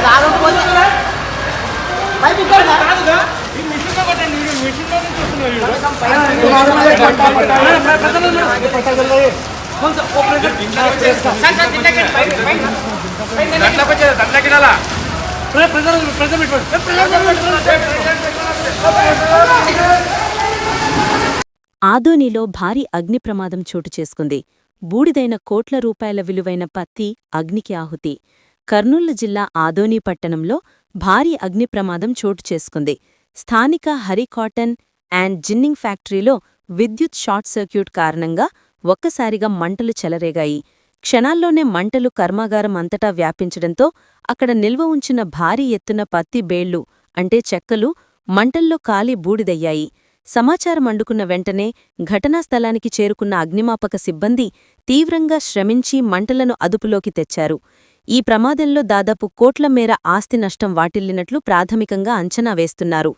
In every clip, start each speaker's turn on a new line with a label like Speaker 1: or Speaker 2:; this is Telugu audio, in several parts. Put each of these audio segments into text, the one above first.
Speaker 1: అది ఆగకపోతే పైపు
Speaker 2: కాదుగా ఈ మిషన్లో కొట్టండి వీడు మిషన్లో నుంచి వస్తున్నారు
Speaker 3: దాంట్లోకి
Speaker 4: ఆదోనిలో భారీ అగ్ని ప్రమాదం చోటు చేసుకుంది. బూడిదైన కోట్ల రూపాయల విలువైన పత్తి అగ్నికి ఆహుతి. కర్నూలు జిల్లా ఆదోని పట్టణంలో భారీ అగ్ని ప్రమాదం చోటు చేసుకుంది. స్థానిక హరి కాటన్ అండ్ జిన్నింగ్ ఫ్యాక్టరీలో విద్యుత్ షార్ట్ సర్క్యూట్ కారణంగా ఒక్కసారిగా మంటలు చెలరేగాయి. క్షణాల్లోనే మంటలు కర్మాగారం అంతటా వ్యాపించడంతో అక్కడ నిల్వ ఉంచిన భారీ ఎత్తున పత్తి బేళ్ళు అంటే చెక్కలు మంటల్లో కాలి బూడిదయ్యాయి. సమాచారం అందుకున్న వెంటనే ఘటనా స్థలానికి చేరుకున్న అగ్నిమాపక సిబ్బంది తీవ్రంగా శ్రమించి మంటలను అదుపులోకి తెచ్చారు. ఈ ప్రమాదంలో దాదాపు కోట్ల మేర ఆస్తి నష్టం వాటిల్లినట్లు ప్రాథమికంగా అంచనా వేస్తున్నారు.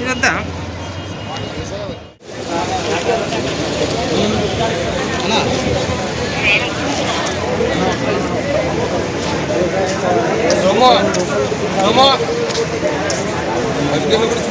Speaker 3: ఇదంతా. సోమో సోమో. కూడా